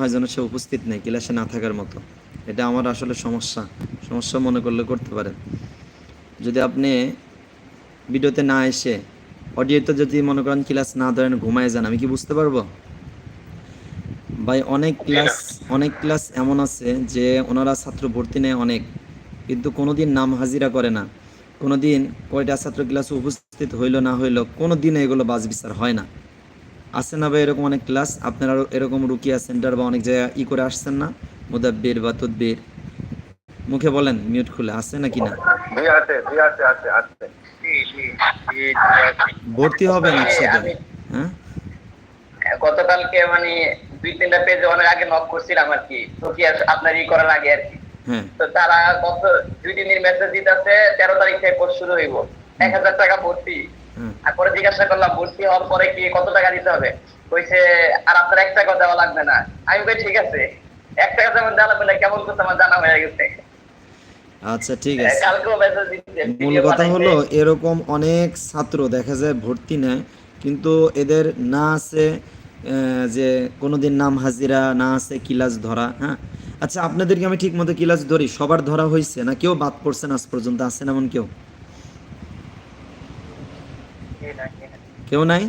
হয় যেন সে উপস্থিত নেই, ক্লাসে না থাকার মতো। এটা আমার আসলে সমস্যা। সমস্যা মনে করলে করতে পারেন। যদি আপনি ভিডিওতে না এসে, অডিওতে যদি মনে করেন ক্লাস না ধরেন ঘুমায় যান, আমি কি বুঝতে পারব? ভাই, অনেক ক্লাস অনেক ক্লাস এমন আছে যে ওনারা ছাত্র ভর্তি নেয় অনেক, কিন্তু কোনোদিন নাম হাজিরা করে না। কোনোদিন কয়টা ছাত্র ক্লাসে উপস্থিত হইল না হইল কোনো দিন এগুলো বাজ বিচার হয় না। আছে না ভাই এরকম অনেক ক্লাস আপনারা এরকম রুকিয়া সেন্টার বা অনেক জায়গায় ই করে আসছেন না? মুদাব্বির বা তদ্বির মুখে বলেন মিউট খুলে আছে নাকি না? ভর্তি হবেন একসাথে। হ্যাঁ? গতকালকে মানে দুই তিনটা পেজে অনেক আগে নক করছিলাম আর কি। তো কি আপনার ই করার আগে আর কি। হ্যাঁ। তো তারা গত দুই তিন দিন মেসেজ দিতেছে তেরো তারিখ থেকে কোর্স শুরু হইব। এক হাজার টাকা ভর্তি। হ্যাঁ আর পরে জিজ্ঞাসা করলাম ভর্তি হওয়ার পরে কি কত টাকা দিতে হবে? কইছে আর আপনার এক টাকা দেওয়া লাগবে না। আমি কই ঠিক আছে। এক টাকা যেমন দেওয়া লাগবে না কেমন করতে আমার জানা হয়ে গেছে। আচ্ছা ঠিক আছে। মূল কথা হলো এরকম অনেক ছাত্র দেখা যায় ভর্তি নেয় কিন্তু এদের না আছে যে কোনোদিন নাম হাজিরা না আছে কিলাস ধরা হ্যাঁ? আচ্ছা আপনাদেরকে আমি ঠিক মতো কিলাস ধরি সবার ধরা হয়েছে না? কেউ বাদ পড়ছে না আজ পর্যন্ত? আছেন এমন কেউ? কেউ নাই?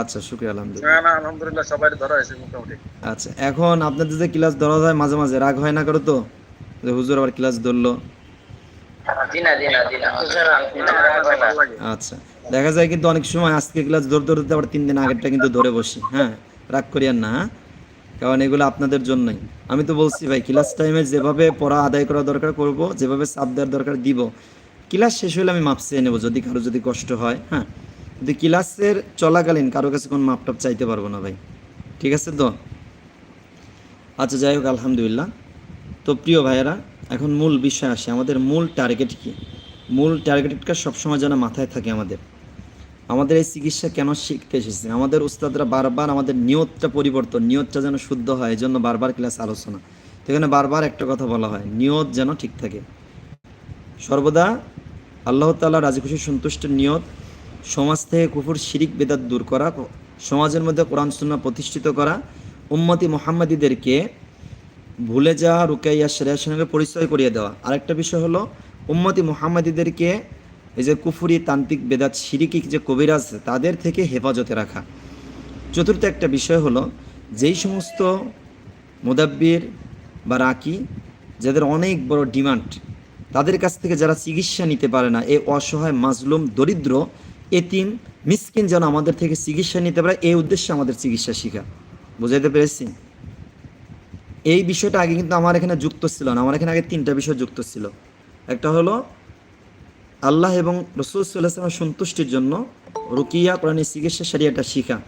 আচ্ছা শুক্রিয়া আলহামদুলিল্লাহ। আলহামদুলিল্লাহ সবাই ধরা হয়েছে মোটামুটি। আচ্ছা এখন আপনাদের যে ক্লাস ধরা যায় মাঝে মাঝে রাগ হয় না করো তো? যে হুজুর আবার ক্লাস ধরলো। আচ্ছা দেখা যায় কিন্তু অনেক সময় আজকে ক্লাস ধরতে আবার তিন দিন আগেরটা কিন্তু ধরে বসি। হ্যাঁ রাগ করিয়েন না হ্যাঁ? কারণ এগুলো আপনাদের জন্যই। আমি তো বলছি ভাই ক্লাস টাইমে যেভাবে পড়া আদায় করা দরকার করব যেভাবে চাপ দেওয়ার দরকার দিব। ক্লাস শেষ হলে আমি মাপ চেয়ে নেব, যদি কারও যদি কষ্ট হয় হ্যাঁ? কিন্তু ক্লাসের চলাকালীন কারও কাছে কোনো মাপটাপ চাইতে পারব না ভাই। ঠিক আছে তো? আচ্ছা যাই হোক, আলহামদুলিল্লাহ। তো প্রিয় ভাইয়েরা, এখন মূল বিষয় আসে। আমাদের মূল টার্গেট কি? মূল টার্গেটটা সবসময় যেন মাথায় থাকে আমাদের। আমাদের এই চিকিৎসা কেন শিখতে এসেছে? আমাদের উস্তাদরা বারবার আমাদের নিয়তটা পরিবর্তন, নিয়তটা যেন শুদ্ধ হয় এই জন্য বারবার ক্লাস আলোচনা। তো এখানে বারবার একটা কথা বলা হয়, নিয়ত যেন ঠিক থাকে। সর্বদা আল্লাহ তাল্লাহ রাজি খুশি, সন্তুষ্টের নিয়ত, সমাজ থেকে কুফুর, শিরিক, বেদাত দূর করা, সমাজের মধ্যে কোরআন, সুন্নাহ প্রতিষ্ঠিত করা, উম্মতি মোহাম্মদীদেরকে ভুলে যাওয়া, রুকাইয়া সঙ্গে পরিচয় করিয়ে দেওয়া। আরেকটা বিষয় হলো, উম্মতি মোহাম্মদীদেরকে এই যে কুফুরি, তান্ত্রিক, বেদাত, শিরিকি যে কবিরাজ, তাদের থেকে হেফাজতে রাখা। চতুর্থ একটা বিষয় হলো, যেই সমস্ত মোদাব্বির বা রাকি, যাদের অনেক বড় ডিমান্ড তাদের কাছ থেকে যারা চিকিৎসা নিতে পারে না, এই অসহায়, মাজলুম, দরিদ্র, এতিম, মিসকিন যেন আমাদের থেকে চিকিৎসা নিতে পারে, এই উদ্দেশ্যে আমাদের চিকিৎসা শিখা। বুঝাইতে পেরেছি? এই বিষয়টা আগে কিন্তু আমার এখানে যুক্ত ছিল না, আমার এখানে আগে তিনটা বিষয় যুক্ত ছিল। একটা হলো, আল্লাহ এবং রসুল সাল্লাহামের সন্তুষ্টির জন্য রুকিয়া কোরআনী চিকিৎসা সারিয়াটা শিখা।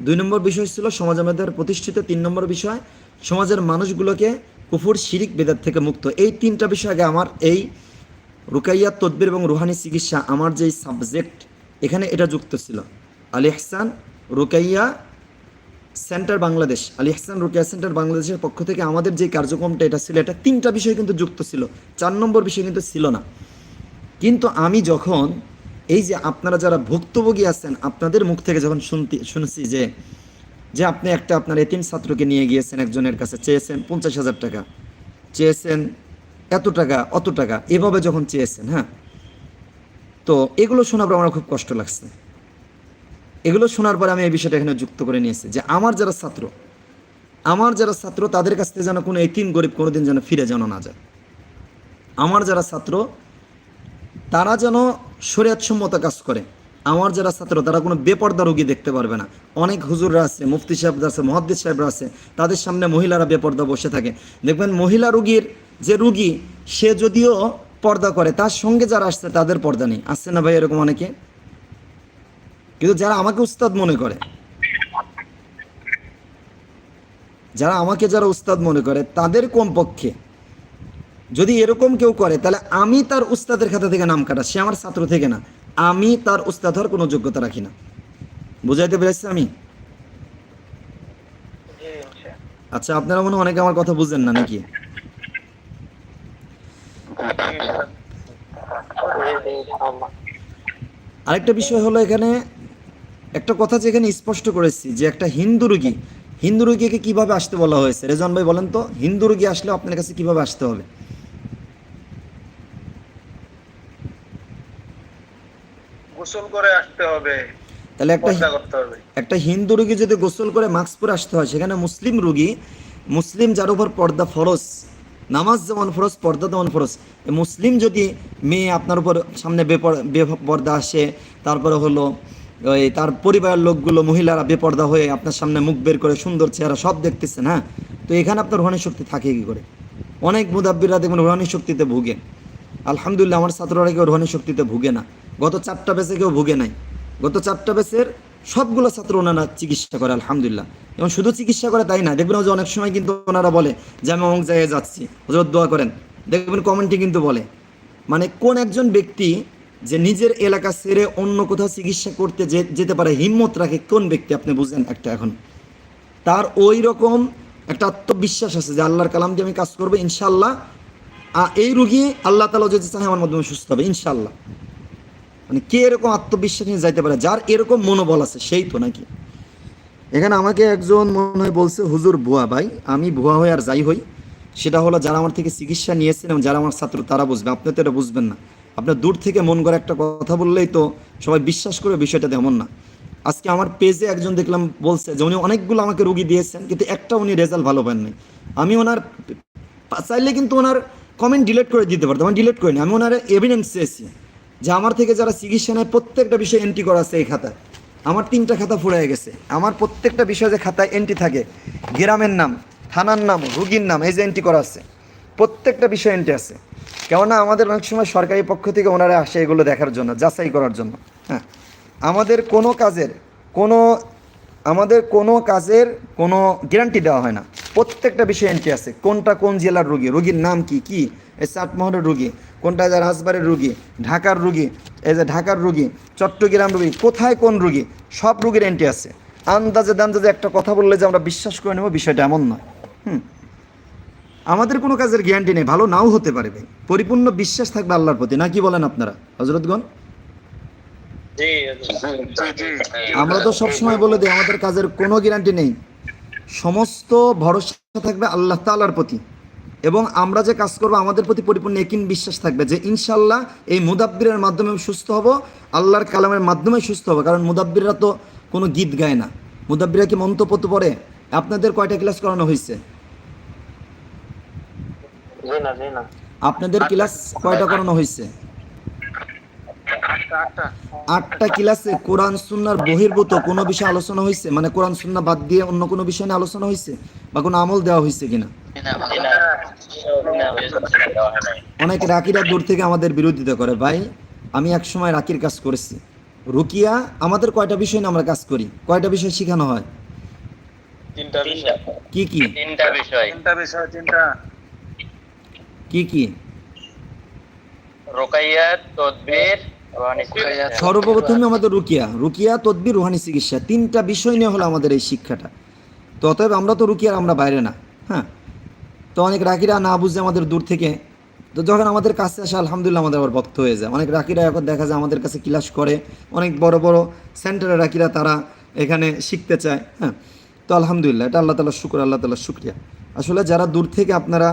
দুই নম্বর বিষয় ছিল সমাজ আমাদের প্রতিষ্ঠিত। তিন নম্বর বিষয়, সমাজের মানুষগুলোকে কুফুর, শিরিক, বেদাত থেকে মুক্ত। এই তিনটা বিষয় আগে আমার, এই রুকাইয়া, তদ্বির এবং রুহানি চিকিৎসা আমার যেই সাবজেক্ট এখানে এটা যুক্ত ছিল। আলী ইহসান রুকাইয়া সেন্টার বাংলাদেশ আলী হাসান রুকিয়া সেন্টার বাংলাদেশের পক্ষ থেকে আমাদের যে কার্যক্রমটা এটা ছিল, এটা তিনটা বিষয় কিন্তু যুক্ত ছিল। চার নম্বর বিষয় কিন্তু ছিল না। কিন্তু আমি যখন, এই যে আপনারা যারা ভুক্তভোগী আছেন, আপনাদের মুখ থেকে যখন শুনতে, শুনছি যে যে আপনি একটা আপনার এতিম ছাত্রকে নিয়ে গিয়েছেন, একজনের কাছে চেয়েছেন পঞ্চাশ হাজার টাকা। চেয়েছেন এত টাকা, অত টাকা, এভাবে যখন চেয়েছেন হ্যাঁ? তো এগুলো শোনার পর আমার খুব কষ্ট লাগছে। এগুলো শোনার পরে আমি এই বিষয়টা এখানে যুক্ত করে নিয়েছি যে আমার যারা ছাত্র, আমার যারা ছাত্র, তাদের কাছ থেকে যেন কোনো এতিম গরিব কোনোদিন যেন ফিরে যেন না যায়। আমার যারা ছাত্র, তারা যেন শরীয়তসম্মত কাজ করে। আমার যারা ছাত্র, তারা কোনো বেপর্দা রোগী দেখতে পারবে না। অনেক হুজুররা আছে, মুফতি সাহেবরা আছে, মহাদ্দিস সাহেবরা আছে, তাদের সামনে মহিলারা বেপর্দা বসে থাকে। দেখবেন মহিলা রুগীর যে রুগী, সে যদিও পর্দা করে, তার সঙ্গে যারা আসছে, তাদের পর্দা নেই। আসছে না ভাই এরকম অনেকে? কিন্তু যারা আমাকে উস্তাদ মনে করে, যারা আমাকে যারা উস্তাদ মনে করে, তাদের কমপক্ষে যদি এরকম কেউ করে, তাহলে আমি তার উস্তাদের খাতা থেকে নাম কাটা, সে আমার ছাত্র থেকে না। আমি তার উস্তাদ হওয়ার কোনো যোগ্যতা রাখি না। বুঝাইতে পেরেছি আমি? আচ্ছা আপনারা মনে অনেকে আমার কথা বুঝেন না নাকি? আরেকটা বিষয় হলো এখানে একটা কথা যেখানে স্পষ্ট করেছি যে একটা হিন্দু রুগী, হিন্দু রুগীকে কীভাবে আসতে বলা হয়েছে? রেজন ভাই বলেন তো, হিন্দু রুগী আসলে আপনার কাছে কীভাবে আসতে হবে? গোসল করে আসতে হবে তাহলে একটা একটা হিন্দু রুগী যদি গোসল করে মাস্ক পরে আসতে হয় সেখানে মুসলিম রুগী মুসলিম যার উপর পর্দা ফরজ নামাজ যেমন ফরজ পর্দা তেমন ফরজ মুসলিম যদি মেয়ে আপনার উপর সামনে বেপর্দা আসে তারপরে হলো ওই তার পরিবারের লোকগুলো মহিলারা বেপর্দা হয়ে আপনার সামনে মুখ বের করে সুন্দর চেহারা সব দেখতেছেন হ্যাঁ? তো এখানে আপনার রোহানি শক্তি থাকে কি করে? অনেক মুদাব্বিরা দেখবেন রোহানি শক্তিতে ভুগে। আলহামদুলিল্লাহ আমার ছাত্ররা কেউ রোহানি শক্তিতে ভুগে না। গত চারটা বেসে কেউ ভুগে নাই। গত চারটা বেসের সবগুলো ছাত্র ওনারা চিকিৎসা করে, আলহামদুলিল্লাহ। এবং শুধু চিকিৎসা করে তাই না, দেখবেন যে অনেক সময় কিন্তু ওনারা বলে যে আমি অমুক জায়গায় যাচ্ছি হজরত দোয়া করেন। দেখবেন কমেন্টে কিন্তু বলে। মানে কোন একজন ব্যক্তি যে নিজের এলাকা ছেড়ে অন্য কোথাও চিকিৎসা করতে যেতে পারে, হিম্মত রাখে, কোন ব্যক্তি আপনি বুঝেন একটা এখন? তার ওই রকম একটা আত্মবিশ্বাস আছে যে আল্লাহর কালাম দিয়ে আমি কাজ করব ইনশাল্লাহ এই রুগী আল্লাহ তালা যদি চাহে আমার মাধ্যমে সুস্থ হবে ইনশাল্লাহ মানে কে এরকম আত্মবিশ্বাস নিয়ে যাইতে পারে? যার এরকম মনোবল আছে, সেই তো নাকি? এখানে আমাকে একজন মনে হয় বলছে, হুজুর ভুয়া ভাই, আমি ভুয়া হয়ে আর যাই হই। সেটা হলো, যারা আমার থেকে চিকিৎসা নিয়েছেন এবং যারা আমার ছাত্র, তারা বুঝবে। আপনি তো এটা বুঝবেন না। আপনার দূর থেকে মন করে একটা কথা বললেই তো সবাই বিশ্বাস করে বিষয়টা তেমন না। আজকে আমার পেজে একজন দেখলাম বলছে যে, উনি অনেকগুলো আমাকে রুগী দিয়েছেন, কিন্তু একটা উনি রেজাল্ট ভালো পান নাই। আমি ওনার, চাইলে কিন্তু ওনার কমেন্ট ডিলেট করে দিতে পারতাম। আমি ডিলিট করিনি। আমি ওনার এভিডেন্স চেয়েছি। যে আমার থেকে যারা চিকিৎসা নেয়, প্রত্যেকটা বিষয়ে এন্ট্রি করা আছে এই খাতায়। আমার তিনটা খাতা ফুরাই গেছে। আমার প্রত্যেকটা বিষয়ে যে খাতায় এন্ট্রি থাকে, গ্রামের নাম, থানার নাম, রুগীর নাম, এই যে এন্ট্রি করা আছে, প্রত্যেকটা বিষয়ে এন্ট্রি আছে। কেননা আমাদের অনেক সময় সরকারি পক্ষ থেকে ওনারা আসে এগুলো দেখার জন্য, যাচাই করার জন্য। হ্যাঁ আমাদের কোনো কাজের, কোনো, আমাদের কোনো কাজের কোনো গ্যারান্টি দেওয়া হয় না। প্রত্যেকটা বিষয়ে এন্ট্রি আছে, কোনটা কোন জেলার রুগী, রুগীর নাম কি কি, এই চাটমোহরের রুগী কোনটা যে রাজবাড়ির রুগী ঢাকার রুগী এই যে ঢাকার রুগী চট্টগ্রাম রুগী কোথায় কোন রুগী সব রুগীর এন্ট্রি আছে। আন্দাজে দান্দাজে একটা কথা বললে যে আমরা বিশ্বাস করে নেব বিষয়টা এমন নয়। হুম। আমাদের কোনো কাজের গ্যারান্টি নেই ভালো নাও হতে পারবে পরিপূর্ণ বিশ্বাস থাকবে আল্লাহর প্রতি না কি বলেন আপনারা? হজরতগণ? আমরা তো সবসময় বলে দিই আমাদের কাজের কোনো গ্যারান্টি নেই। সমস্ত ভরসা থাকবে আল্লাহ তাআলার প্রতি। এবং আমরা যে কাজ করব আমাদের প্রতি পরিপূর্ণ একিন বিশ্বাস থাকবে যে ইনশাল্লাহ এই মুদাব্বিরের মাধ্যমে আমি সুস্থ হব আল্লাহর কালামের মাধ্যমে সুস্থ হব। কারণ মুদাব্বিররা তো কোনো গীত গায় না। মুদাব্বিরা কি মন্তব্য পড়ে? আপনাদের কয়টা ক্লাস করানো হয়েছে? আপনাদের ক্লাস কয়টা করানো হয়েছে? আটটা ক্লাসে কোরআন সুন্নার বহির্ভূত কোনো বিষয়ে আলোচনা হয়েছে? মানে কোরআন সুন্না বাদ দিয়ে অন্য কোনো বিষয় নিয়ে আলোচনা হয়েছে? বা কোনো আমল দেওয়া হয়েছে কিনা? অনেক রাকিরা দূর থেকে আমাদের বিরোধিতা করে। ভাই আমি এক সময় রাকির কাজ করেছি। রুকিয়া আমাদের কয়টা বিষয় নিয়ে আমরা কাজ করি? কয়টা বিষয় শেখানো হয়? তিনটা বিষয়। কি কি? তিনটা বিষয়। তিনটা বিষয় তিনটা। কি কি? রোকাইয়াত তদবির সর্বপ্রথমে আমাদের রুকিয়া। রুকিয়া তদবির রুহানি চিকিৎসা। তিনটা বিষয় নিয়ে হলো আমাদের এই শিক্ষাটা। তো অতএব আমরা তো রুকিয়ার আমরা বাইরে না। হ্যাঁ? তো অনেক রাখিরা না বুঝে আমাদের দূর থেকে, তো যখন আমাদের কাছে আসে, আলহামদুলিল্লাহ আমাদের আবার ভক্ত হয়ে যায়। অনেক রাকিরা এখন দেখা যায় আমাদের কাছে ক্লাস করে, অনেক বড় বড় সেন্টারের রাকিরা তারা এখানে শিখতে চায় হ্যাঁ। তো আলহামদুলিল্লাহ, এটা আল্লাহ তালা শুক্র, আল্লাহ তালা শুক্রিয়া। আসলে যারা দূর থেকে আপনারা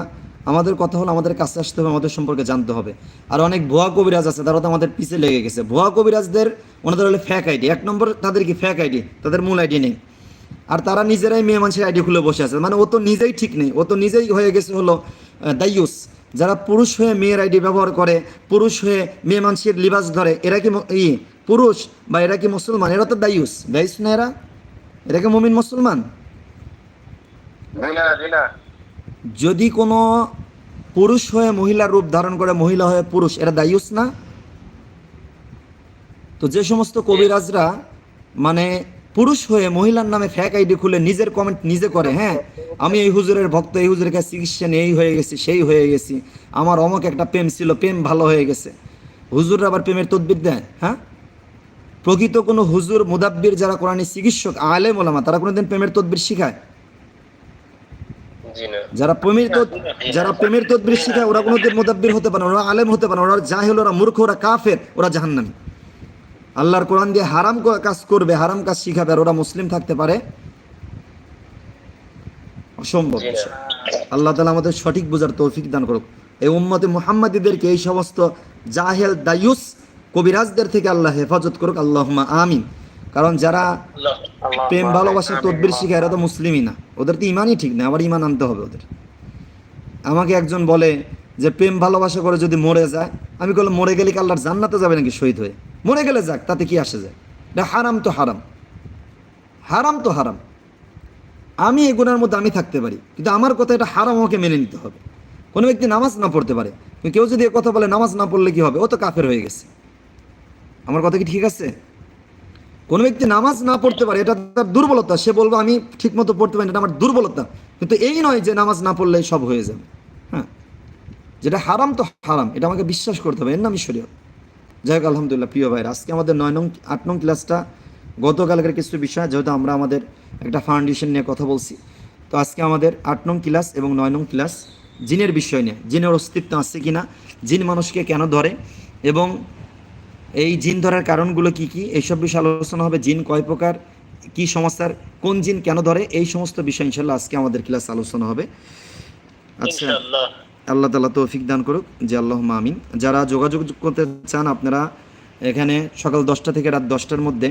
আমাদের কথা হলো আমাদের কাছে আসতে হবে, আমাদের সম্পর্কে জানতে হবে। আর অনেক ভুয়া কবিরাজ আছে তারা তো আমাদের পিছে লেগে গেছে। ভুয়া কবিরাজদের, ওনাদের হলে ফ্যাক আইডি এক নম্বর তাদের কি ফ্যাক আইডি তাদের মূল আইডি নেই। আর তারা নিজেরাই মেয়ে মানুষের আইডি খুলে বসে আছে। মানে ও তো নিজেই ঠিক নেই। ও তো নিজেই হয়ে গেছে হলো দায়ুস। যারা পুরুষ হয়ে মেয়ের আইডি ব্যবহার করে পুরুষ হয়ে মেয়ে মানুষের লিবাস ধরে এরা কি ই পুরুষ বা এরা কি মুসলমান? এরা তো দায়ুস। দায়ুস না এরা? এরা কি মমিন মুসলমান? যদি কোনো পুরুষ হয়ে মহিলার রূপ ধারণ করে মহিলা হয়ে পুরুষ এরা দায়ুস না? তো যে সমস্ত কবিরাজরা মানে পুরুষ হয়ে মহিলার নামে ফ্যাক আইডি খুলে নিজের কমেন্ট নিজে করে হ্যাঁ? আমি এই হুজুরের ভক্ত এই হুজুরের কাছে চিকিৎসা নিয়ে এই হয়ে গেছি সেই হয়ে গেছি। আমার অমক একটা প্রেম ছিল প্রেম ভালো হয়ে গেছে। হুজুররা আবার প্রেমের তদবির দেয় হ্যাঁ? প্রকৃত কোনো হুজুর মুদাব্বির যারা কোরআনী চিকিৎসক আলেম ওলামা তারা কোনোদিন প্রেমের তদবির শিখায়? যারা প্রেমের যারা প্রেমের তদবির শিখায় ওরা কোনোদিন মুদাব্বির হতে পারে ওরা আলেম হতে পারে ওরা যা জাহেল ওরা মূর্খ ওরা কাফের ওরা জাহান্নামী। আল্লাহর কোরআন দিয়ে হারাম কাজ করবে হারাম কাজ শিখাবে আর ওরা মুসলিম থাকতে পারে? অসম্ভব। আল্লাহ তালা আমাদের সঠিক বোঝার তৌফিক দান করুক। এই উম্মতে মুহাম্মাদীদেরকে এই সমস্ত জাহেল দায়ুস কবিরাজদের থেকে আল্লাহ হেফাজত করুক আল্লাহমা আমিন। কারণ যারা প্রেম ভালোবাসার তদবির শিখায় এরা তো মুসলিমই না। ওদের তো ইমানই ঠিক না আবার ইমান আনতে হবে ওদের। আমাকে একজন বলে যে প্রেম ভালোবাসা করে যদি মরে যায়? আমি বললাম মরে গেলে কি আল্লাহর জান্নাতে যাবে নাকি শহীদ হয়ে? মরে গেলে যাক তাতে কি আসে যায়? এটা হারাম তো হারাম। হারাম তো হারাম। আমি এই গুণার মধ্যে আমি থাকতে পারি কিন্তু আমার কথা এটা হারাম আমাকে মেনে নিতে হবে। কোনো ব্যক্তি নামাজ না পড়তে পারে কেউ যদি কথা বলে নামাজ না পড়লে কি হবে? ও তো কাফের হয়ে গেছে। আমার কথা কি ঠিক আছে? কোনো ব্যক্তি নামাজ না পড়তে পারে এটা তার দুর্বলতা। সে বলব আমি ঠিক মতো পড়তে পারি না, এটা আমার দুর্বলতা। কিন্তু এই নয় যে নামাজ না পড়লে সব হয়ে যাবে। হ্যাঁ? যেটা হারাম তো হারাম এটা আমাকে বিশ্বাস করতে হবে। এর নামই শরীয়ত। যাই হোক, আলহামদুলিল্লাহ, প্রিয় ভাইরা, আজকে আমাদের নয় নং, আট নং ক্লাসটা গতকালকের কিছু বিষয়, যেহেতু আমরা আমাদের একটা ফাউন্ডেশন নিয়ে কথা বলছি। তো আজকে আমাদের আট নং ক্লাস এবং নয় নং ক্লাস জিনের বিষয় নিয়ে, জিনের অস্তিত্ব আছে কি না জিন মানুষকে কেন ধরে, এবং এই জিন ধরার কারণগুলো কি কি, এইসব বিষয়ে আলোচনা হবে, জিন কয় প্রকার, কি সমস্যার, কোন জিন কেন ধরে, এই সমস্ত বিষয় ইনশাল্লাহ আজকে আমাদের ক্লাস আলোচনা হবে। আচ্ছা। আল্লাহ তালা তৌফিক দান করুক যে আল্লাহ আমিন। যারা যোগাযোগ করতে চান আপনারা এখানে সকাল দশটা থেকে রাত দশটার মধ্যে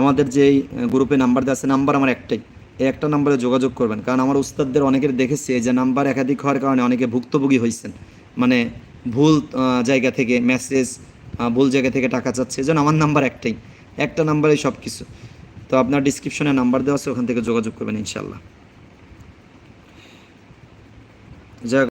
আমাদের যে এই গ্রুপে নাম্বার দেওয়া আছে নাম্বার আমার একটাই। এই একটা নাম্বারে যোগাযোগ করবেন কারণ আমার উস্তাদদের অনেকের দেখেছে যে নাম্বার একাধিক হওয়ার কারণে অনেকে ভুক্তভোগী হয়েছেন মানে ভুল জায়গা থেকে মেসেজ ভুল জায়গা থেকে টাকা চাচ্ছে যেন আমার নাম্বার একটাই। একটা নাম্বারে সব কিছু তো আপনার ডিসক্রিপশনে নাম্বার দেওয়া আছে ওখান থেকে যোগাযোগ করবেন ইনশাল্লাহ যাই হোক,